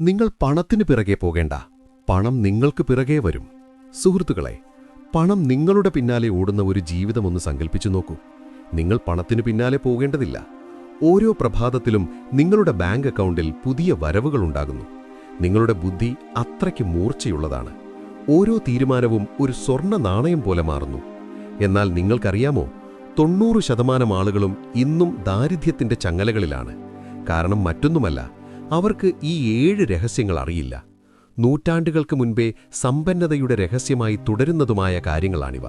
നിങ്ങൾ പണത്തിന് പിറകെ പോകേണ്ട. പണം നിങ്ങൾക്ക് പിറകെ വരും. സുഹൃത്തുക്കളെ പണം നിങ്ങളുടെ പിന്നാലെ ഓടുന്ന ഒരു ജീവിതമൊന്ന് സങ്കല്പിച്ചു നോക്കൂ. നിങ്ങൾ പണത്തിന് പിന്നാലെ പോകേണ്ടതില്ല. ഓരോ പ്രഭാതത്തിലും നിങ്ങളുടെ ബാങ്ക് അക്കൗണ്ടിൽ പുതിയ വരവുകൾ ഉണ്ടാകുന്നു. നിങ്ങളുടെ ബുദ്ധി അത്രയ്ക്ക് മൂർച്ചയുള്ളതാണ്. ഓരോ തീരുമാനവും ഒരു സ്വർണ നാണയം പോലെ മാറുന്നു. എന്നാൽ നിങ്ങൾക്കറിയാമോ തൊണ്ണൂറ് ശതമാനം ആളുകളും ഇന്നും ദാരിദ്ര്യത്തിന്റെ ചങ്ങലകളിലാണ്. കാരണം മറ്റൊന്നുമല്ല അവർക്ക് ഈ ഏഴ് രഹസ്യങ്ങൾ അറിയില്ല. നൂറ്റാണ്ടുകൾക്ക് മുൻപേ സമ്പന്നതയുടെ രഹസ്യമായി തുടരുന്നതുമായ കാര്യങ്ങളാണിവ.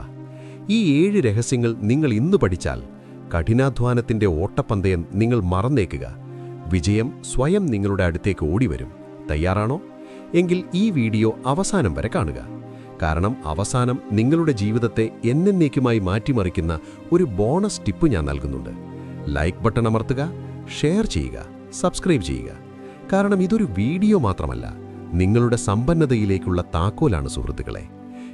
ഈ ഏഴ് രഹസ്യങ്ങൾ നിങ്ങൾ ഇന്ന് പഠിച്ചാൽ കഠിനാധ്വാനത്തിന്റെ ഓട്ടപ്പന്തയം നിങ്ങൾ മറന്നേക്കുക. വിജയം സ്വയം നിങ്ങളുടെ അടുത്തേക്ക് ഓടിവരും. തയ്യാറാണോ? എങ്കിൽ ഈ വീഡിയോ അവസാനം വരെ കാണുക. കാരണം അവസാനം നിങ്ങളുടെ ജീവിതത്തെ എന്നേക്കുമായി മാറ്റിമറിക്കുന്ന ഒരു ബോണസ് ടിപ്പ് ഞാൻ നൽകുന്നുണ്ട്. ലൈക്ക് ബട്ടൺ അമർത്തുക ഷെയർ ചെയ്യുക സബ്സ്ക്രൈബ് ചെയ്യുക. കാരണം ഇതൊരു വീഡിയോ മാത്രമല്ല നിങ്ങളുടെ സമ്പന്നതയിലേക്കുള്ള താക്കോലാണ് സുഹൃത്തുക്കളെ.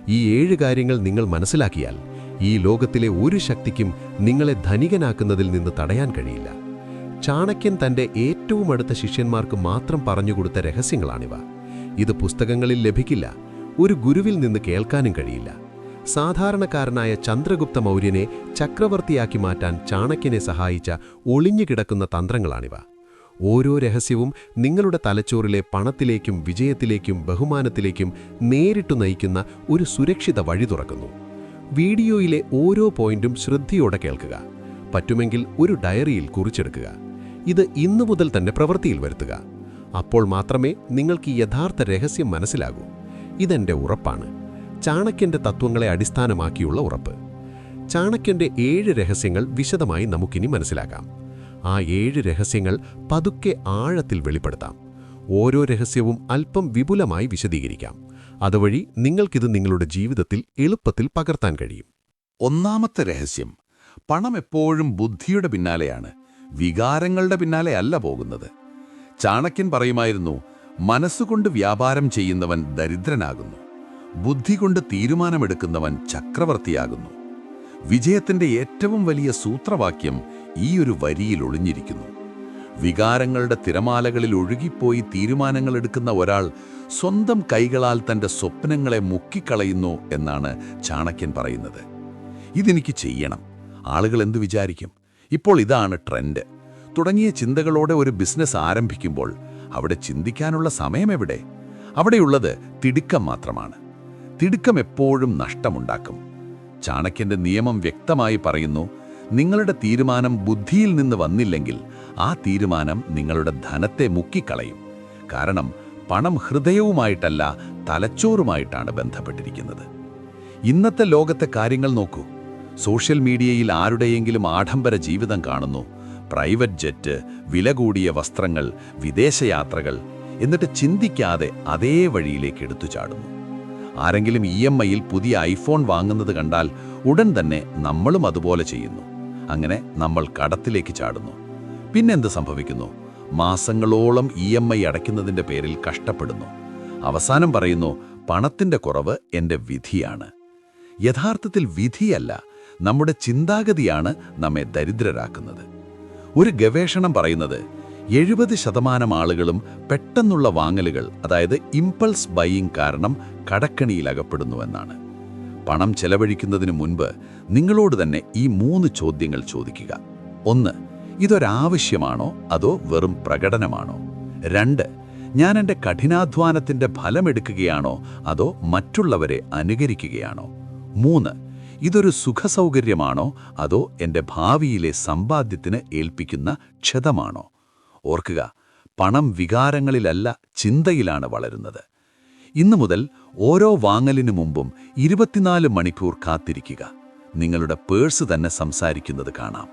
ഈ ഏഴ് കാര്യങ്ങൾ നിങ്ങൾ മനസ്സിലാക്കിയാൽ ഈ ലോകത്തിലെ ഒരു ശക്തിക്കും നിങ്ങളെ ധനികനാക്കുന്നതിൽ നിന്ന് തടയാൻ കഴിയില്ല. ചാണക്യൻ തന്റെ ഏറ്റവും അടുത്ത ശിഷ്യന്മാർക്ക് മാത്രം പറഞ്ഞുകൊടുത്ത രഹസ്യങ്ങളാണിവ. ഇത് പുസ്തകങ്ങളിൽ ലഭിക്കില്ല ഒരു ഗുരുവിൽ നിന്ന് കേൾക്കാനും കഴിയില്ല. സാധാരണക്കാരനായ ചന്ദ്രഗുപ്ത മൗര്യനെ ചക്രവർത്തിയാക്കി മാറ്റാൻ ചാണക്യനെ സഹായിച്ച ഒളിഞ്ഞുകിടക്കുന്ന തന്ത്രങ്ങളാണിവ. ഓരോ രഹസ്യവും നിങ്ങളുടെ തലച്ചോറിലെ പണത്തിലേക്കും വിജയത്തിലേക്കും ബഹുമാനത്തിലേക്കും നേരിട്ടു നയിക്കുന്ന ഒരു സുരക്ഷിത വഴി തുറക്കുന്നു. വീഡിയോയിലെ ഓരോ പോയിന്റും ശ്രദ്ധയോടെ കേൾക്കുക. പറ്റുമെങ്കിൽ ഒരു ഡയറിയിൽ കുറിച്ചെടുക്കുക. ഇത് ഇന്നു മുതൽ തന്നെ പ്രവൃത്തിയിൽ വരുത്തുക. അപ്പോൾ മാത്രമേ നിങ്ങൾക്ക് യഥാർത്ഥ രഹസ്യം മനസ്സിലാകൂ. ഇതെന്റെ ഉറപ്പാണ്. ചാണക്യന്റെ തത്വങ്ങളെ അടിസ്ഥാനമാക്കിയുള്ള ഉറപ്പ്. ചാണക്യന്റെ ഏഴ് രഹസ്യങ്ങൾ വിശദമായി നമുക്കിനി മനസ്സിലാക്കാം. ആ ഏഴ് രഹസ്യങ്ങൾ പതുക്കെ ആഴത്തിൽ വെളിപ്പെടുത്താം. ഓരോ രഹസ്യവും അല്പം വിപുലമായി വിശദീകരിക്കാം. അതുവഴി നിങ്ങൾക്കിത് നിങ്ങളുടെ ജീവിതത്തിൽ എളുപ്പത്തിൽ പകർത്താൻ കഴിയും. ഒന്നാമത്തെ രഹസ്യം പണം എപ്പോഴും ബുദ്ധിയുടെ പിന്നാലെയാണ് വികാരങ്ങളുടെ പിന്നാലെ അല്ല പോകുന്നത്. ചാണക്യൻ പറയുമായിരുന്നു മനസ്സുകൊണ്ട് വ്യാപാരം ചെയ്യുന്നവൻ ദരിദ്രനാകുന്നു ബുദ്ധി കൊണ്ട് തീരുമാനമെടുക്കുന്നവൻ ചക്രവർത്തിയാകുന്നു. വിജയത്തിന്റെ ഏറ്റവും വലിയ സൂത്രവാക്യം ഈ ഒരു വരിയിൽ ഒളിഞ്ഞിരിക്കുന്നു. വികാരങ്ങളുടെ തിരമാലകളിൽ ഒഴുകിപ്പോയി തീരുമാനങ്ങൾ എടുക്കുന്ന ഒരാൾ സ്വന്തം കൈകളാൽ തന്റെ സ്വപ്നങ്ങളെ മുക്കിക്കളയുന്നു എന്നാണ് ചാണക്യൻ പറയുന്നത്. ഇതെനിക്ക് ചെയ്യണം. ആളുകൾ എന്തു വിചാരിക്കും? ഇപ്പോൾ ഇതാണ് ട്രെൻഡ്. തുടങ്ങിയ ചിന്തകളോടെ ഒരു ബിസിനസ് ആരംഭിക്കുമ്പോൾ അവിടെ ചിന്തിക്കാനുള്ള സമയം സമയമെവിടെ? അവിടെയുള്ളത് തിടുക്കം മാത്രമാണ്. തിടുക്കം എപ്പോഴും നഷ്ടമുണ്ടാക്കും. ചാണക്യന്റെ നിയമം വ്യക്തമായി പറയുന്നു നിങ്ങളുടെ തീരുമാനം ബുദ്ധിയിൽ നിന്ന് വന്നില്ലെങ്കിൽ ആ തീരുമാനം നിങ്ങളുടെ ധനത്തെ മുക്കിക്കളയും. കാരണം പണം ഹൃദയവുമായിട്ടല്ല തലച്ചോറുമായിട്ടാണ് ബന്ധപ്പെട്ടിരിക്കുന്നത്. ഇന്നത്തെ ലോകത്തെ കാര്യങ്ങൾ നോക്കൂ. സോഷ്യൽ മീഡിയയിൽ ആരുടെയെങ്കിലും ആഡംബര ജീവിതം കാണുന്നു. പ്രൈവറ്റ് ജെറ്റ് വില കൂടിയ വസ്ത്രങ്ങൾ വിദേശയാത്രകൾ എന്നിട്ട് ചിന്തിക്കാതെ അതേ വഴിയിലേക്ക് എടുത്തു ചാടുന്നു. ആരെങ്കിലും ഇ എം ഐയിൽ പുതിയ ഐഫോൺ വാങ്ങുന്നത് കണ്ടാൽ ഉടൻ തന്നെ നമ്മളും അതുപോലെ ചെയ്യുന്നു. അങ്ങനെ നമ്മൾ കടത്തിലേക്ക് ചാടുന്നു. പിന്നെന്ത് സംഭവിക്കുന്നു? മാസങ്ങളോളം ഇ എം ഐ അടയ്ക്കുന്നതിന്റെ പേരിൽ കഷ്ടപ്പെടുന്നു. അവസാനം പറയുന്നു പണത്തിന്റെ കുറവ് എന്റെ വിധിയാണ്. യഥാർത്ഥത്തിൽ വിധിയല്ല നമ്മുടെ ചിന്താഗതിയാണ് നമ്മെ ദരിദ്രരാക്കുന്നത്. ഒരു ഗവേഷണം പറയുന്നത് എഴുപത് ശതമാനം ആളുകളും പെട്ടെന്നുള്ള വാങ്ങലുകൾ അതായത് ഇമ്പൾസ് ബൈയിങ് കാരണം കടക്കണിയിലകപ്പെടുന്നുവെന്നാണ് പണം ചെലവഴിക്കുന്നതിന് മുൻപ് നിങ്ങളോട് തന്നെ ഈ മൂന്ന് ചോദ്യങ്ങൾ ചോദിക്കുക. ഒന്ന് ഇതൊരാവശ്യമാണോ? അതോ വെറും പ്രകടനമാണോ? രണ്ട് ഞാൻ എന്റെ കഠിനാധ്വാനത്തിന്റെ ഫലമെടുക്കുകയാണോ? അതോ മറ്റുള്ളവരെ അനുകരിക്കുകയാണോ? മൂന്ന് ഇതൊരു സുഖസൗകര്യമാണോ? അതോ എന്റെ ഭാവിയിലെ സമ്പാദ്യത്തിന് ഏൽപ്പിക്കുന്ന ക്ഷതമാണോ? ഓർക്കുക പണം വികാരങ്ങളിലല്ല ചിന്തയിലാണ് വളരുന്നത്. ഇന്നു മുതൽ ഓരോ വാങ്ങലിനു മുമ്പും ഇരുപത്തിനാല് മണിക്കൂർ കാത്തിരിക്കുക. നിങ്ങളുടെ പേഴ്സ് തന്നെ സംസാരിക്കുന്നത് കാണാം.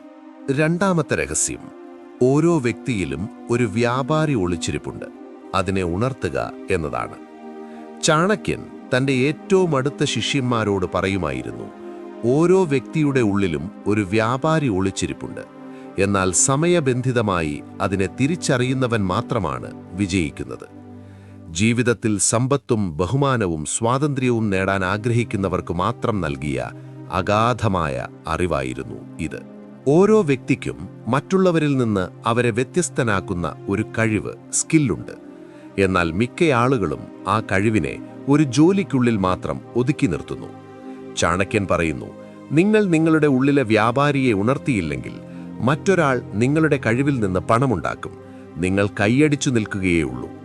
രണ്ടാമത്തെ രഹസ്യം. ഓരോ വ്യക്തിയിലും ഒരു വ്യാപാരി ഒളിച്ചിരിപ്പുണ്ട്. അതിനെ ഉണർത്തുക എന്നതാണ്. ചാണക്യൻ തന്റെ ഏറ്റവും അടുത്ത ശിഷ്യന്മാരോട് പറയുമായിരുന്നു ഓരോ വ്യക്തിയുടെ ഉള്ളിലും ഒരു വ്യാപാരി ഒളിച്ചിരിപ്പുണ്ട്. എന്നാൽ സമയബന്ധിതമായി അതിനെ തിരിച്ചറിയുന്നവൻ മാത്രമാണ് വിജയിക്കുന്നത്. ജീവിതത്തിൽ സമ്പത്തും ബഹുമാനവും സ്വാതന്ത്ര്യവും നേടാൻ ആഗ്രഹിക്കുന്നവർക്ക് മാത്രം നൽകിയ അഗാധമായ അറിവായിരുന്നു ഇത്. ഓരോ വ്യക്തിക്കും മറ്റുള്ളവരിൽ നിന്ന് അവരെ വ്യത്യസ്തനാക്കുന്ന ഒരു കഴിവ് സ്കില്ലുണ്ട്. എന്നാൽ മിക്ക ആളുകളും ആ കഴിവിനെ ഒരു ജോലിക്കുള്ളിൽ മാത്രം ഒതുക്കി നിർത്തുന്നു. ചാണക്യൻ പറയുന്നു നിങ്ങൾ നിങ്ങളുടെ ഉള്ളിലെ വ്യാപാരിയെ ഉണർത്തിയില്ലെങ്കിൽ മറ്റൊരാൾ നിങ്ങളുടെ കഴിവിൽ നിന്ന് പണമുണ്ടാക്കും. നിങ്ങൾ കൈയടിച്ചു നിൽക്കുകയേ ഉള്ളൂ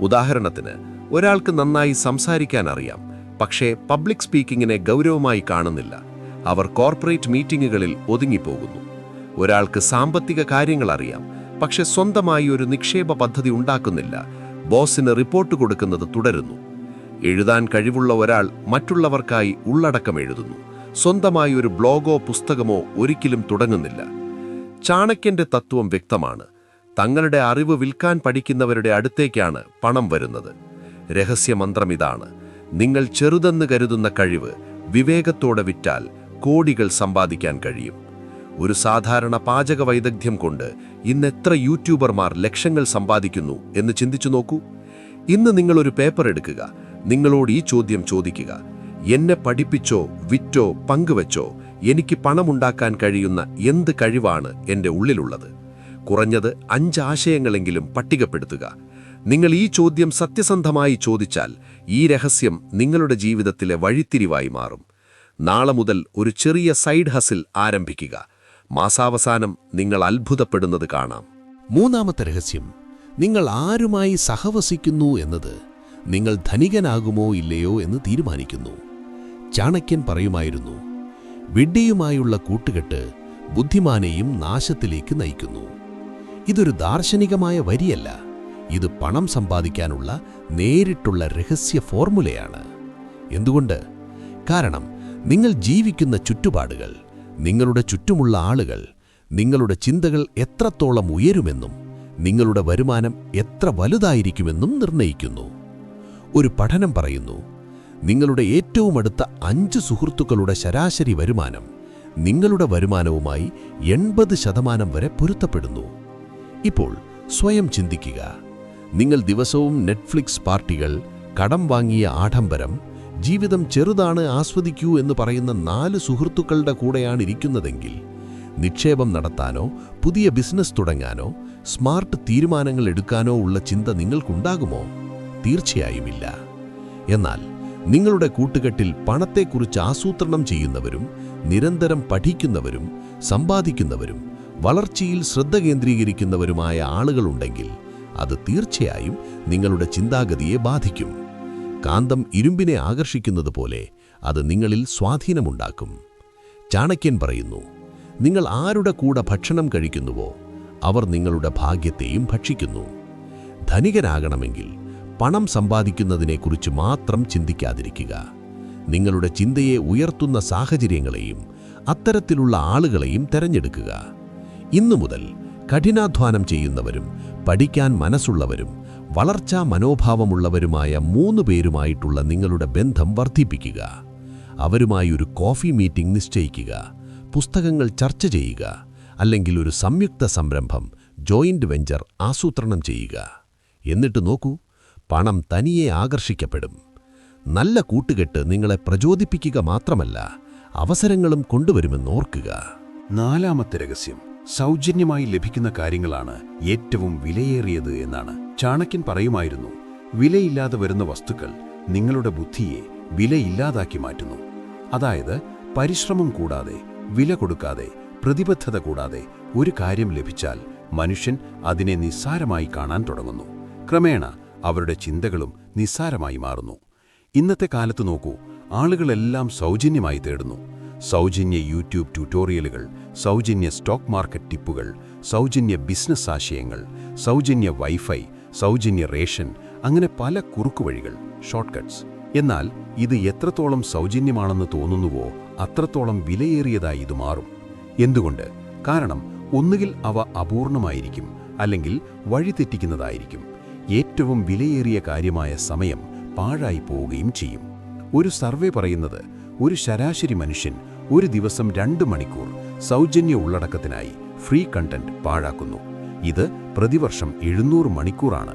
ഉദാഹരണത്തിന് ഒരാൾക്ക് നന്നായി സംസാരിക്കാൻ അറിയാം പക്ഷേ പബ്ലിക് സ്പീക്കിങ്ങിനെ ഗൗരവമായി കാണുന്നില്ല. അവർ കോർപ്പറേറ്റ് മീറ്റിംഗുകളിൽ ഒതുങ്ങിപ്പോകുന്നു. ഒരാൾക്ക് സാമ്പത്തിക കാര്യങ്ങൾ അറിയാം പക്ഷെ സ്വന്തമായി ഒരു നിക്ഷേപ പദ്ധതി ഉണ്ടാക്കുന്നില്ല ബോസിന് റിപ്പോർട്ട് കൊടുക്കുന്നത് തുടരുന്നു. എഴുതാൻ കഴിവുള്ള ഒരാൾ മറ്റുള്ളവർക്കായി ഉള്ളടക്കം എഴുതുന്നു. സ്വന്തമായി ഒരു ബ്ലോഗോ പുസ്തകമോ ഒരിക്കലും തുടങ്ങുന്നില്ല. ചാണക്യന്റെ തത്വം വ്യക്തമാണ് തങ്ങളുടെ അറിവ് വിൽക്കാൻ പഠിക്കുന്നവരുടെ അടുത്തേക്കാണ് പണം വരുന്നത്. രഹസ്യമന്ത്രം ഇതാണ്. നിങ്ങൾ ചെറുതെന്ന് കരുതുന്ന കഴിവ് വിവേകത്തോടെ വിറ്റാൽ കോടികൾ സമ്പാദിക്കാൻ കഴിയും. ഒരു സാധാരണ പാചക വൈദഗ്ധ്യം കൊണ്ട് ഇന്ന് എത്ര യൂട്യൂബർമാർ ലക്ഷങ്ങൾ സമ്പാദിക്കുന്നു എന്ന് ചിന്തിച്ചു നോക്കൂ. ഇന്ന് നിങ്ങളൊരു പേപ്പർ എടുക്കുക. നിങ്ങളോട് ഈ ചോദ്യം ചോദിക്കുക. എന്നെ പഠിപ്പിച്ചോ വിറ്റോ പങ്കുവച്ചോ എനിക്ക് പണമുണ്ടാക്കാൻ കഴിയുന്ന എന്ത് കഴിവാണ് എന്റെ ഉള്ളിലുള്ളത്? കുറഞ്ഞത് അഞ്ച് ആശയങ്ങളെങ്കിലും പട്ടികപ്പെടുത്തുക. നിങ്ങൾ ഈ ചോദ്യം സത്യസന്ധമായി ചോദിച്ചാൽ ഈ രഹസ്യം നിങ്ങളുടെ ജീവിതത്തിലെ വഴിത്തിരിവായി മാറും. നാളെ മുതൽ ഒരു ചെറിയ സൈഡ് ഹസിൽ ആരംഭിക്കുക. മാസാവസാനം നിങ്ങൾ അത്ഭുതപ്പെടുന്നത് കാണാം. മൂന്നാമത്തെ രഹസ്യം നിങ്ങൾ ആരുമായി സഹവസിക്കുന്നു എന്നത് നിങ്ങൾ ധനികനാകുമോ ഇല്ലയോ എന്ന് തീരുമാനിക്കുന്നു. ചാണക്യൻ പറയുമായിരുന്നു വിഡ്ഢിയുമായുള്ള കൂട്ടുകെട്ട് ബുദ്ധിമാനെയും നാശത്തിലേക്ക് നയിക്കുന്നു. ഇതൊരു ദാർശനികമായ വരിയല്ല. ഇത് പണം സമ്പാദിക്കാനുള്ള നേരിട്ടുള്ള രഹസ്യ ഫോർമുലയാണ്. എന്തുകൊണ്ട്? കാരണം നിങ്ങൾ ജീവിക്കുന്ന ചുറ്റുപാടുകൾ നിങ്ങളുടെ ചുറ്റുമുള്ള ആളുകൾ നിങ്ങളുടെ ചിന്തകൾ എത്രത്തോളം ഉയരുമെന്നും നിങ്ങളുടെ വരുമാനം എത്ര വലുതായിരിക്കുമെന്നും നിർണയിക്കുന്നു ഒരു പഠനം പറയുന്നു നിങ്ങളുടെ ഏറ്റവും അടുത്ത അഞ്ച് സുഹൃത്തുക്കളുടെ ശരാശരി വരുമാനം നിങ്ങളുടെ വരുമാനവുമായി എൺപത് ശതമാനം വരെ പൊരുത്തപ്പെടുന്നു. ഇപ്പോൾ സ്വയം ചിന്തിക്കുക. നിങ്ങൾ ദിവസവും നെറ്റ്ഫ്ലിക്സ് പാർട്ടികൾ കടം വാങ്ങിയ ആഡംബരം ജീവിതം ചെറുതാണ് ആസ്വദിക്കൂ എന്ന് പറയുന്ന നാല് സുഹൃത്തുക്കളുടെ കൂടെയാണ് ഇരിക്കുന്നതെങ്കിൽ നിക്ഷേപം നടത്താനോ പുതിയ ബിസിനസ് തുടങ്ങാനോ സ്മാർട്ട് തീരുമാനങ്ങൾ എടുക്കാനോ ഉള്ള ചിന്ത നിങ്ങൾക്കുണ്ടാകുമോ? തീർച്ചയായുമില്ല. എന്നാൽ നിങ്ങളുടെ കൂട്ടുകെട്ടിൽ പണത്തെക്കുറിച്ച് ആസൂത്രണം ചെയ്യുന്നവരും നിരന്തരം പഠിക്കുന്നവരും സമ്പാദിക്കുന്നവരും വളർച്ചയിൽ ശ്രദ്ധ കേന്ദ്രീകരിക്കുന്നവരുമായ ആളുകളുണ്ടെങ്കിൽ അത് തീർച്ചയായും നിങ്ങളുടെ ചിന്താഗതിയെ ബാധിക്കും. കാന്തം ഇരുമ്പിനെ ആകർഷിക്കുന്നത് പോലെ അത് നിങ്ങളിൽ സ്വാധീനമുണ്ടാക്കും. ചാണക്യൻ പറയുന്നു നിങ്ങൾ ആരുടെ കൂടെ ഭക്ഷണം കഴിക്കുന്നുവോ അവർ നിങ്ങളുടെ ഭാഗ്യത്തെയും ഭക്ഷിക്കുന്നു. ധനികനാകണമെങ്കിൽ പണം സമ്പാദിക്കുന്നതിനെക്കുറിച്ച് മാത്രം ചിന്തിക്കാതിരിക്കുക. നിങ്ങളുടെ ചിന്തയെ ഉയർത്തുന്ന സാഹചര്യങ്ങളെയും അത്തരത്തിലുള്ള ആളുകളെയും തെരഞ്ഞെടുക്കുക. ഇന്നു മുതൽ കഠിനാധ്വാനം ചെയ്യുന്നവരും പഠിക്കാൻ മനസ്സുള്ളവരും വളർച്ചാ മനോഭാവമുള്ളവരുമായ മൂന്ന് പേരുമായിട്ടുള്ള നിങ്ങളുടെ ബന്ധം വർദ്ധിപ്പിക്കുക. അവരുമായി ഒരു കോഫി മീറ്റിംഗ് നിശ്ചയിക്കുക. പുസ്തകങ്ങൾ ചർച്ച ചെയ്യുക. അല്ലെങ്കിൽ ഒരു സംയുക്ത സംരംഭം ജോയിന്റ് വെഞ്ചർ ആസൂത്രണം ചെയ്യുക. എന്നിട്ട് നോക്കൂ പണം തനിയെ ആകർഷിക്കപ്പെടും. നല്ല കൂട്ടുകെട്ട് നിങ്ങളെ പ്രചോദിപ്പിക്കുക മാത്രമല്ല അവസരങ്ങളും കൊണ്ടുവരുമെന്ന് ഓർക്കുക. നാലാമത്തെ രഹസ്യം. സൗജന്യമായി ലഭിക്കുന്ന കാര്യങ്ങളാണ് ഏറ്റവും വിലയേറിയത് എന്നാണ്. ചാണക്യൻ പറയുമായിരുന്നു വിലയില്ലാതെ വരുന്ന വസ്തുക്കൾ നിങ്ങളുടെ ബുദ്ധിയെ വിലയില്ലാതാക്കി മാറ്റുന്നു. അതായത് പരിശ്രമം കൂടാതെ വില കൊടുക്കാതെ പ്രതിബദ്ധത കൂടാതെ ഒരു കാര്യം ലഭിച്ചാൽ മനുഷ്യൻ അതിനെ നിസ്സാരമായി കാണാൻ തുടങ്ങുന്നു. ക്രമേണ അവരുടെ ചിന്തകളും നിസ്സാരമായി മാറുന്നു. ഇന്നത്തെ കാലത്ത് നോക്കൂ ആളുകളെല്ലാം സൗജന്യമായി തേടുന്നു. സൗജന്യ യൂട്യൂബ് ട്യൂട്ടോറിയലുകൾ സൗജന്യ സ്റ്റോക്ക് മാർക്കറ്റ് ടിപ്പുകൾ സൗജന്യ ബിസിനസ് ആശയങ്ങൾ സൗജന്യ വൈഫൈ സൗജന്യ റേഷൻ അങ്ങനെ പല കുറുക്കുവഴികൾ ഷോർട്ട് കട്ട്സ് എന്നാൽ ഇത് എത്രത്തോളം സൗജന്യമാണെന്ന് തോന്നുന്നുവോ അത്രത്തോളം വിലയേറിയതായി ഇത് മാറും. എന്തുകൊണ്ട്? കാരണം ഒന്നുകിൽ അവ അപൂർണമായിരിക്കും അല്ലെങ്കിൽ വഴിതെറ്റിക്കുന്നതായിരിക്കും ഏറ്റവും വിലയേറിയ കാര്യമായ സമയം പാഴായി പോവുകയും ചെയ്യും. ഒരു സർവേ പറയുന്നത് ഒരു ശരാശരി മനുഷ്യൻ ഒരു ദിവസം രണ്ട് മണിക്കൂർ സൗജന്യ ഉള്ളടക്കത്തിനായി ഫ്രീ കണ്ടന്റ് പാഴാക്കുന്നു. ഇത് പ്രതിവർഷം എഴുന്നൂറ് മണിക്കൂറാണ്.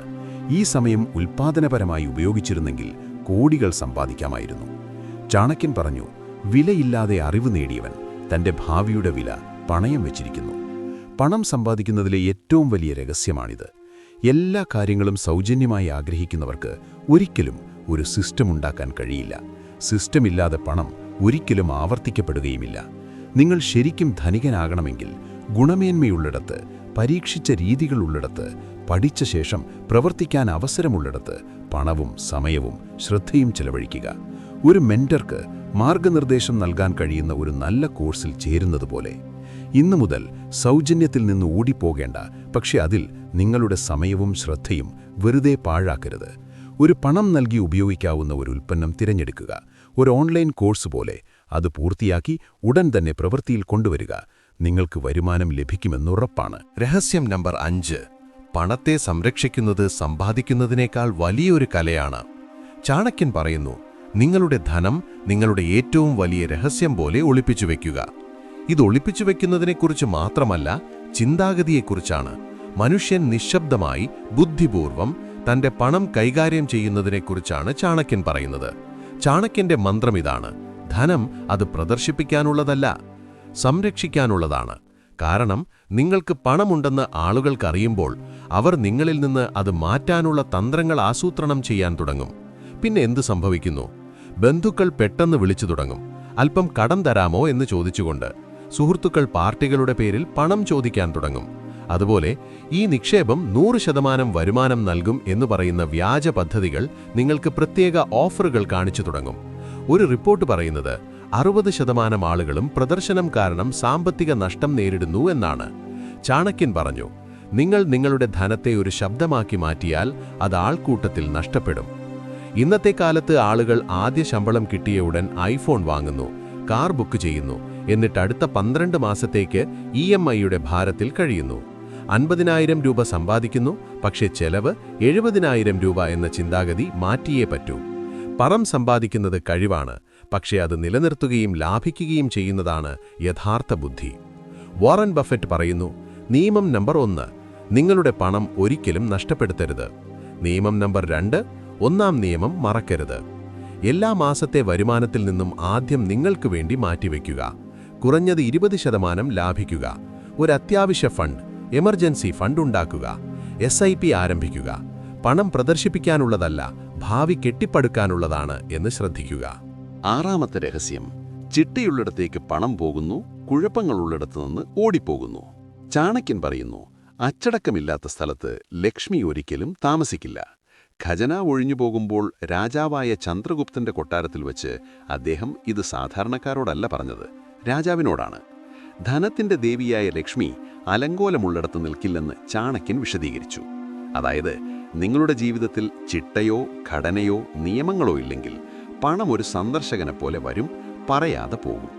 ഈ സമയം ഉൽപാദനപരമായി ഉപയോഗിച്ചിരുന്നെങ്കിൽ കോടികൾ സമ്പാദിക്കാമായിരുന്നു. ചാണക്യൻ പറഞ്ഞു വിലയില്ലാതെ അറിവ് നേടിയവൻ തന്റെ ഭാവിയുടെ വില പണയം വെച്ചിരിക്കുന്നു. പണം സമ്പാദിക്കുന്നതിലെ ഏറ്റവും വലിയ രഹസ്യമാണിത്. എല്ലാ കാര്യങ്ങളും സൗജന്യമായി ആഗ്രഹിക്കുന്നവർക്ക് ഒരിക്കലും ഒരു സിസ്റ്റം ഉണ്ടാക്കാൻ കഴിയില്ല. സിസ്റ്റം ഇല്ലാതെ പണം ഒരിക്കലും ആവർത്തിക്കപ്പെടുകയുമില്ല. നിങ്ങൾ ശരിക്കും ധനികനാകണമെങ്കിൽ ഗുണമേന്മയുള്ളിടത്ത് പരീക്ഷിച്ച രീതികളുള്ളിടത്ത് പഠിച്ച ശേഷം പ്രവർത്തിക്കാൻ അവസരമുള്ളിടത്ത് പണവും സമയവും ശ്രദ്ധയും ചെലവഴിക്കുക. ഒരു മെന്റർക്ക് മാർഗനിർദ്ദേശം നൽകാൻ കഴിയുന്ന ഒരു നല്ല കോഴ്സിൽ ചേരുന്നതുപോലെ. ഇന്നു മുതൽ സൗജന്യത്തിൽ നിന്ന് ഓടിപ്പോകേണ്ട പക്ഷെ അതിൽ നിങ്ങളുടെ സമയവും ശ്രദ്ധയും വെറുതെ പാഴാക്കരുത്. ഒരു പണം നൽകി ഉപയോഗിക്കാവുന്ന ഒരു ഉൽപ്പന്നം തിരഞ്ഞെടുക്കുക. ഒരു ഓൺലൈൻ കോഴ്സ് പോലെ അത് പൂർത്തിയാക്കി ഉടൻ തന്നെ പ്രവൃത്തിയിൽ കൊണ്ടുവരിക. നിങ്ങൾക്ക് വരുമാനം ലഭിക്കുമെന്നുറപ്പാണ്. രഹസ്യം നമ്പർ അഞ്ച്. പണത്തെ സംരക്ഷിക്കുന്നത് സമ്പാദിക്കുന്നതിനേക്കാൾ വലിയൊരു കലയാണ്. ചാണക്യൻ പറയുന്നു നിങ്ങളുടെ ധനം നിങ്ങളുടെ ഏറ്റവും വലിയ രഹസ്യം പോലെ ഒളിപ്പിച്ചു വയ്ക്കുക ഇത് ഒളിപ്പിച്ചു വയ്ക്കുന്നതിനെക്കുറിച്ച് മാത്രമല്ല ചിന്താഗതിയെക്കുറിച്ചാണ്. മനുഷ്യൻ നിശബ്ദമായി ബുദ്ധിപൂർവം തന്റെ പണം കൈകാര്യം ചെയ്യുന്നതിനെക്കുറിച്ചാണ് ചാണക്യൻ പറയുന്നത്. ചാണക്യന്റെ മന്ത്രം ഇതാണ്. ധനം അത് പ്രദർശിപ്പിക്കാനുള്ളതല്ല സംരക്ഷിക്കാനുള്ളതാണ്. കാരണം നിങ്ങൾക്ക് പണമുണ്ടെന്ന് ആളുകൾക്കറിയുമ്പോൾ അവർ നിങ്ങളിൽ നിന്ന് അത് മാറ്റാനുള്ള തന്ത്രങ്ങൾ ആസൂത്രണം ചെയ്യാൻ തുടങ്ങും. പിന്നെ എന്ത് സംഭവിക്കുന്നു? ബന്ധുക്കൾ പെട്ടെന്ന് വിളിച്ചു തുടങ്ങും. അല്പം കടം തരാമോ എന്ന് ചോദിച്ചുകൊണ്ട് സുഹൃത്തുക്കൾ പാർട്ടികളുടെ പേരിൽ പണം ചോദിക്കാൻ തുടങ്ങും. അതുപോലെ ഈ നിക്ഷേപം നൂറ് ശതമാനം വരുമാനം നൽകും എന്ന് പറയുന്ന വ്യാജ പദ്ധതികൾ നിങ്ങൾക്ക് പ്രത്യേക ഓഫറുകൾ കാണിച്ചു തുടങ്ങും. ഒരു റിപ്പോർട്ട് പറയുന്നത് അറുപത് ശതമാനം ആളുകളും പ്രദർശനം കാരണം സാമ്പത്തിക നഷ്ടം നേരിടുന്നു എന്നാണ്. ചാണക്യൻ പറഞ്ഞു നിങ്ങൾ നിങ്ങളുടെ ധനത്തെ ഒരു ശബ്ദമാക്കി മാറ്റിയാൽ അത് ആൾക്കൂട്ടത്തിൽ നഷ്ടപ്പെടും. ഇന്നത്തെ കാലത്ത് ആളുകൾ ആദ്യ ശമ്പളം കിട്ടിയ ഉടൻ ഐഫോൺ വാങ്ങുന്നു കാർ ബുക്ക് ചെയ്യുന്നു എന്നിട്ട് അടുത്ത പന്ത്രണ്ട് മാസത്തേക്ക് ഇ ഭാരത്തിൽ കഴിയുന്നു. അൻപതിനായിരം രൂപ സമ്പാദിക്കുന്നു. പക്ഷേ ചെലവ് എഴുപതിനായിരം രൂപ എന്ന ചിന്താഗതി മാറ്റിയേ പറ്റൂ. പണം സമ്പാദിക്കുന്നത് കഴിവാണ്. പക്ഷേ അത് നിലനിർത്തുകയും ലാഭിക്കുകയും ചെയ്യുന്നതാണ് യഥാർത്ഥ ബുദ്ധി. വാറൻ ബഫറ്റ് പറയുന്നു നിയമം നമ്പർ ഒന്ന് നിങ്ങളുടെ പണം ഒരിക്കലും നഷ്ടപ്പെടുത്തരുത്. നിയമം നമ്പർ രണ്ട് ഒന്നാം നിയമം മറക്കരുത്. എല്ലാ മാസത്തെ വരുമാനത്തിൽ നിന്നും ആദ്യം നിങ്ങൾക്ക് വേണ്ടി മാറ്റിവെക്കുക. കുറഞ്ഞത് ഇരുപത് ശതമാനം ലാഭിക്കുക. ഒരു അത്യാവശ്യ ഫണ്ട് എമർജൻസി ഫണ്ട് ഉണ്ടാക്കുക എസ് ഐ പി ആരംഭിക്കുക പണം പ്രദർശിപ്പിക്കാനുള്ളതല്ല ഭാവി കെട്ടിപ്പടുക്കാനുള്ളതാണ് എന്ന് ശ്രദ്ധിക്കുക. ആറാമത്തെ രഹസ്യം ചിട്ടയുള്ളിടത്തേക്ക് പണം പോകുന്നു കുഴപ്പങ്ങളുള്ളിടത്തു നിന്ന് ഓടിപ്പോകുന്നു. ചാണക്യൻ പറയുന്നു അച്ചടക്കമില്ലാത്ത സ്ഥലത്ത് ലക്ഷ്മി ഒരിക്കലും താമസിക്കില്ല. ഖജന ഒഴിഞ്ഞു പോകുമ്പോൾ രാജാവായ ചന്ദ്രഗുപ്തന്റെ കൊട്ടാരത്തിൽ വച്ച് അദ്ദേഹം ഇത് സാധാരണക്കാരോടല്ല പറഞ്ഞത് രാജാവിനോടാണ്. ധനത്തിന്റെ ദേവിയായ ലക്ഷ്മി അലങ്കോലമുള്ളിടത്ത് നിൽക്കില്ലെന്ന് ചാണക്യൻ വിശദീകരിച്ചു. അതായത് നിങ്ങളുടെ ജീവിതത്തിൽ ചിട്ടയോ ഘടനയോ നിയമങ്ങളോ ഇല്ലെങ്കിൽ പണം ഒരു സന്ദർശകനെ പോലെ വരും പറയാതെ പോകും.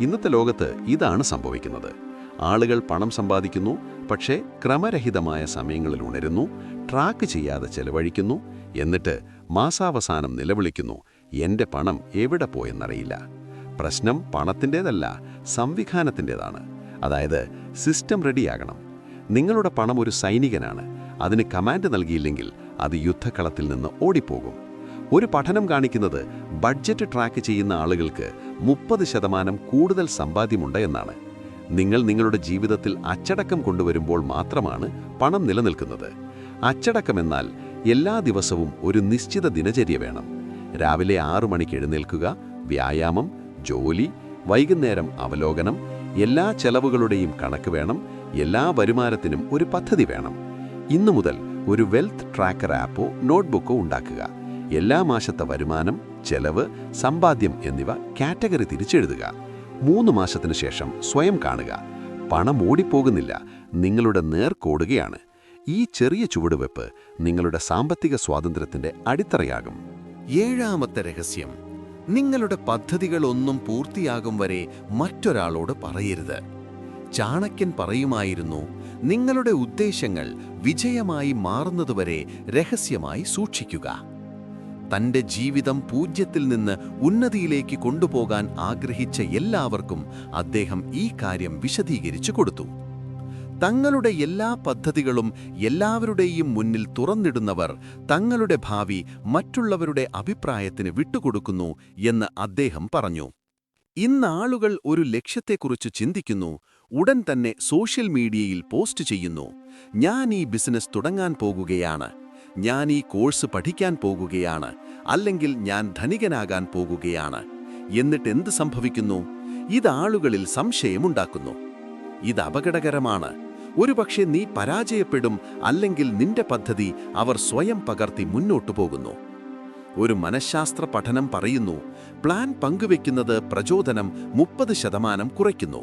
ഇന്നത്തെ ലോകത്ത് ഇതാണ് സംഭവിക്കുന്നത്. ആളുകൾ പണം സമ്പാദിക്കുന്നു പക്ഷേ ക്രമരഹിതമായ സമയങ്ങളിൽ ഉണരുന്നു ട്രാക്ക് ചെയ്യാതെ ചെലവഴിക്കുന്നു എന്നിട്ട് മാസാവസാനം നിലവിളിക്കുന്നു എന്റെ പണം എവിടെ പോയെന്നറിയില്ല. പ്രശ്നം പണത്തിന്റേതല്ല സംവിധാനത്തിന്റേതാണ്. അതായത് സിസ്റ്റം റെഡിയാകണം. നിങ്ങളുടെ പണം ഒരു സൈനികനാണ്. അതിന് കമാൻഡ് നൽകിയില്ലെങ്കിൽ അത് യുദ്ധക്കളത്തിൽ നിന്ന് ഓടിപ്പോകും. ഒരു പഠനം കാണിക്കുന്നത് ബഡ്ജറ്റ് ട്രാക്ക് ചെയ്യുന്ന ആളുകൾക്ക് മുപ്പത് ശതമാനം കൂടുതൽ സമ്പാദ്യമുണ്ട് എന്നാണ്. നിങ്ങൾ നിങ്ങളുടെ ജീവിതത്തിൽ അച്ചടക്കം കൊണ്ടുവരുമ്പോൾ മാത്രമാണ് പണം നിലനിൽക്കുന്നത്. അച്ചടക്കമെന്നാൽ എല്ലാ ദിവസവും ഒരു നിശ്ചിത ദിനചര്യ വേണം. രാവിലെ ആറു മണിക്ക് എഴുന്നേൽക്കുക വ്യായാമം ജോലി വൈകുന്നേരം അവലോകനം എല്ലാ ചെലവുകളുടെയും കണക്ക് വേണം എല്ലാ വരുമാനത്തിനും ഒരു പദ്ധതി വേണം. ഇന്നു മുതൽ ഒരു വെൽത്ത് ട്രാക്കർ ആപ്പോ നോട്ട്ബുക്കോ ഉണ്ടാക്കുക. എല്ലാ മാസത്തെ വരുമാനം ചെലവ് സമ്പാദ്യം എന്നിവ കാറ്റഗറി തിരിച്ചെഴുതുക. മൂന്ന് മാസത്തിനു ശേഷം സ്വയം കാണുക. പണം ഓടിപ്പോകുന്നില്ല നിങ്ങളുടെ നേർക്കോടുകയാണ് ഈ ചെറിയ ചുവടുവെപ്പ് നിങ്ങളുടെ സാമ്പത്തിക സ്വാതന്ത്ര്യത്തിന്റെ അടിത്തറയാകും. ഏഴാമത്തെ രഹസ്യം നിങ്ങളുടെ പദ്ധതികളൊന്നും പൂർത്തിയാകും വരെ മറ്റൊരാളോട് പറയരുത്. ചാണക്യൻ പറയുമായിരുന്നു നിങ്ങളുടെ ഉദ്ദേശങ്ങൾ വിജയമായി മാറുന്നതുവരെ രഹസ്യമായി സൂക്ഷിക്കുക. തന്റെ ജീവിതം പൂജ്യത്തിൽ നിന്ന് ഉന്നതിയിലേക്ക് കൊണ്ടുപോകാൻ ആഗ്രഹിച്ച എല്ലാവർക്കും അദ്ദേഹം ഈ കാര്യം വിശദീകരിച്ചു കൊടുത്തു. തങ്ങളുടെ എല്ലാ പദ്ധതികളും എല്ലാവരുടെയും മുന്നിൽ തുറന്നിടുന്നവർ തങ്ങളുടെ ഭാവി മറ്റുള്ളവരുടെ അഭിപ്രായത്തിന് വിട്ടുകൊടുക്കുന്നു എന്ന് അദ്ദേഹം പറഞ്ഞു. ഇന്നാളുകൾ ഒരു ലക്ഷ്യത്തെക്കുറിച്ച് ചിന്തിക്കുന്നു ഉടൻ തന്നെ സോഷ്യൽ മീഡിയയിൽ പോസ്റ്റ് ചെയ്യുന്നു. ഞാൻ ഈ ബിസിനസ് തുടങ്ങാൻ പോകുകയാണ്. ഞാൻ ഈ കോഴ്സ് പഠിക്കാൻ പോകുകയാണ്. അല്ലെങ്കിൽ ഞാൻ ധനികനാകാൻ പോകുകയാണ്. എന്നിട്ട് എന്ത് സംഭവിക്കുന്നു? ഇത് ആളുകളിൽ സംശയമുണ്ടാക്കുന്നു. ഇത് അപകടകരമാണ്. ഒരുപക്ഷെ നീ പരാജയപ്പെടും അല്ലെങ്കിൽ നിന്റെ പദ്ധതി അവർ സ്വയം പകർത്തി മുന്നോട്ടു പോകുന്നു. ഒരു മനഃശാസ്ത്ര പഠനം പറയുന്നു പ്ലാൻ പങ്കുവെക്കുന്നത് പ്രചോദനം മുപ്പത് ശതമാനം കുറയ്ക്കുന്നു.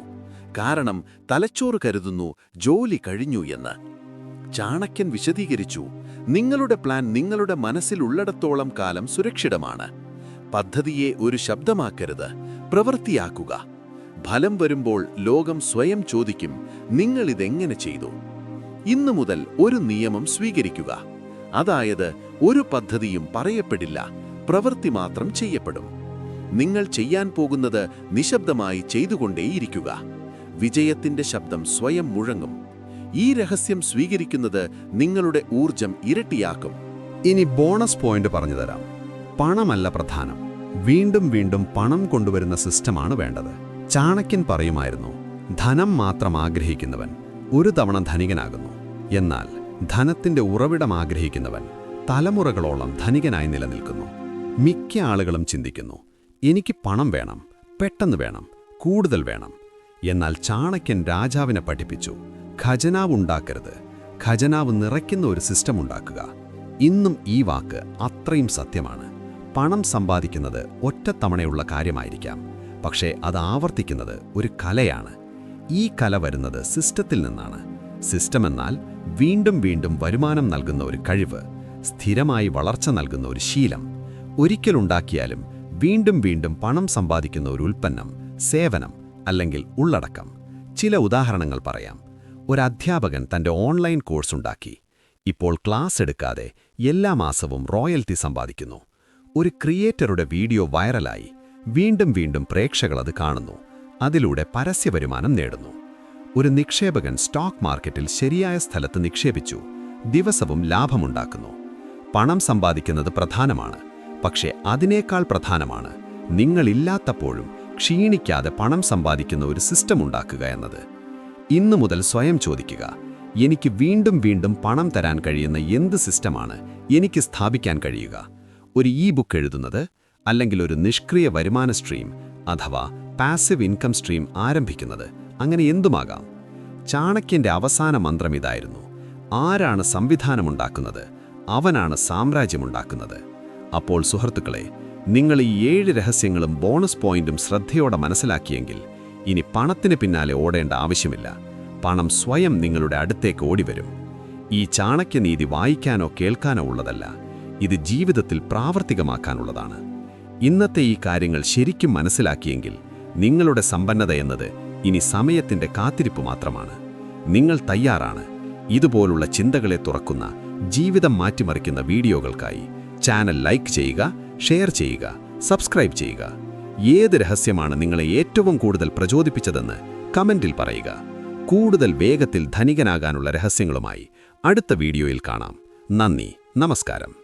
കാരണം തലച്ചോറ് കരുതുന്നു ജോലി കഴിഞ്ഞു എന്ന്. ചാണക്യൻ വിശദീകരിച്ചു നിങ്ങളുടെ പ്ലാൻ നിങ്ങളുടെ മനസ്സിലുള്ളിടത്തോളം കാലം സുരക്ഷിതമാണ്. പദ്ധതിയെ ഒരു ശബ്ദമാക്കരുത് പ്രവൃത്തിയാക്കുക. ഫലം വരുമ്പോൾ ലോകം സ്വയം ചോദിക്കും നിങ്ങൾ നിങ്ങളിതെങ്ങനെ ചെയ്തു? ഇന്നു മുതൽ ഒരു നിയമം സ്വീകരിക്കുക. അതായത് ഒരു പദ്ധതിയും പറയപ്പെടില്ല പ്രവൃത്തി മാത്രം ചെയ്യപ്പെടും. നിങ്ങൾ ചെയ്യാൻ പോകുന്നത് നിശബ്ദമായി ചെയ്തുകൊണ്ടേയിരിക്കുക. വിജയത്തിന്റെ ശബ്ദം സ്വയം മുഴങ്ങും. ഈ രഹസ്യം സ്വീകരിക്കുന്നത് നിങ്ങളുടെ ഊർജം ഇരട്ടിയാക്കും. ഇനി ബോണസ് പോയിന്റ് പറഞ്ഞു തരാം. പണമല്ല പ്രധാനം. വീണ്ടും വീണ്ടും പണം കൊണ്ടുവരുന്ന സിസ്റ്റമാണ് വേണ്ടത്. ചാണക്യൻ പറയുമായിരുന്നു ധനം മാത്രം ആഗ്രഹിക്കുന്നവൻ ഒരു തവണ ധനികനാകുന്നു. എന്നാൽ ധനത്തിന്റെ ഉറവിടം ആഗ്രഹിക്കുന്നവൻ തലമുറകളോളം ധനികനായി നിലനിൽക്കുന്നു. മിക്ക ആളുകളും ചിന്തിക്കുന്നു എനിക്ക് പണം വേണം പെട്ടെന്ന് വേണം കൂടുതൽ വേണം. എന്നാൽ ചാണക്യൻ രാജാവിനെ പഠിപ്പിച്ചു ഖജനാവ് ഉണ്ടാക്കരുത്. ഖജനാവ് നിറയ്ക്കുന്ന ഒരു സിസ്റ്റം ഉണ്ടാക്കുക. ഇന്നും ഈ വാക്ക് അത്രയും സത്യമാണ്. പണം സമ്പാദിക്കുന്നത് ഒറ്റത്തവണയുള്ള കാര്യമായിരിക്കാം. പക്ഷേ അത് ആവർത്തിക്കുന്നത് ഒരു കലയാണ്. ഈ കല വരുന്നത് സിസ്റ്റത്തിൽ നിന്നാണ്. സിസ്റ്റം എന്നാൽ വീണ്ടും വീണ്ടും വരുമാനം നൽകുന്ന ഒരു കഴിവ് സ്ഥിരമായി വളർച്ച നൽകുന്ന ഒരു ശീലം. ഒരിക്കലുണ്ടാക്കിയാലും വീണ്ടും വീണ്ടും പണം സമ്പാദിക്കുന്ന ഒരു ഉൽപ്പന്നം സേവനം അല്ലെങ്കിൽ ഉള്ളടക്കം. ചില ഉദാഹരണങ്ങൾ പറയാം. ഒരു അധ്യാപകൻ തന്റെ ഓൺലൈൻ കോഴ്സ് ഉണ്ടാക്കി. ഇപ്പോൾ ക്ലാസ് എടുക്കാതെ എല്ലാ മാസവും റോയൽറ്റി സമ്പാദിക്കുന്നു. ഒരു ക്രിയേറ്ററുടെ വീഡിയോ വൈറലായി. വീണ്ടും വീണ്ടും പ്രേക്ഷകൾ അത് കാണുന്നു. അതിലൂടെ പരസ്യ വരുമാനം നേടുന്നു. ഒരു നിക്ഷേപകൻ സ്റ്റോക്ക് മാർക്കറ്റിൽ ശരിയായ സ്ഥലത്ത് നിക്ഷേപിച്ചു. ദിവസവും ലാഭമുണ്ടാക്കുന്നു. പണം സമ്പാദിക്കുന്നത് പ്രധാനമാണ്. പക്ഷേ അതിനേക്കാൾ പ്രധാനമാണ് നിങ്ങളില്ലാത്തപ്പോഴും ക്ഷീണിക്കാതെ പണം സമ്പാദിക്കുന്ന ഒരു സിസ്റ്റം ഉണ്ടാക്കുക എന്നത്. ഇന്നു മുതൽ സ്വയം ചോദിക്കുക എനിക്ക് വീണ്ടും വീണ്ടും പണം തരാൻ കഴിയുന്ന എന്ത് സിസ്റ്റമാണ് എനിക്ക് സ്ഥാപിക്കാൻ കഴിയുക? ഒരു ഇ ബുക്ക് എഴുതുന്നത് അല്ലെങ്കിൽ ഒരു നിഷ്ക്രിയ വരുമാന സ്ട്രീം അഥവാ പാസീവ് ഇൻകം സ്ട്രീം ആരംഭിക്കുന്നത് അങ്ങനെ എന്തുമാകാം? ചാണക്യന്റെ അവസാന മന്ത്രം ഇതായിരുന്നു. ആരാണ് സംവിധാനമുണ്ടാക്കുന്നത്? അവനാണ് സാമ്രാജ്യമുണ്ടാക്കുന്നത്. അപ്പോൾ സുഹൃത്തുക്കളെ നിങ്ങൾ ഈ ഏഴ് രഹസ്യങ്ങളും ബോണസ് പോയിന്റും ശ്രദ്ധയോടെ മനസ്സിലാക്കിയെങ്കിൽ ഇനി പണത്തിന് പിന്നാലെ ഓടേണ്ട ആവശ്യമില്ല. പണം സ്വയം നിങ്ങളുടെ അടുത്തേക്ക് ഓടിവരും. ഈ ചാണക്യനീതി വായിക്കാനോ കേൾക്കാനോ ഉള്ളതല്ല. ഇത് ജീവിതത്തിൽ പ്രാവർത്തികമാക്കാനുള്ളതാണ്. ഇന്നത്തെ ഈ കാര്യങ്ങൾ ശരിക്കും മനസ്സിലാക്കിയെങ്കിൽ നിങ്ങളുടെ സമ്പന്നത എന്നത് ഇനി സമയത്തിന്റെ കാത്തിരിപ്പ് മാത്രമാണ്. നിങ്ങൾ തയ്യാറാണ്. ഇതുപോലുള്ള ചിന്തകളെ തുറക്കുന്ന ജീവിതം മാറ്റിമറിക്കുന്ന വീഡിയോകൾക്കായി ചാനൽ ലൈക്ക് ചെയ്യുക ഷെയർ ചെയ്യുക സബ്സ്ക്രൈബ് ചെയ്യുക. ഏത് രഹസ്യമാണ് നിങ്ങളെ ഏറ്റവും കൂടുതൽ പ്രചോദിപ്പിച്ചതെന്ന് കമന്റിൽ പറയുക. കൂടുതൽ വേഗത്തിൽ ധനികനാകാനുള്ള രഹസ്യങ്ങളുമായി അടുത്ത വീഡിയോയിൽ കാണാം. നന്ദി. നമസ്കാരം.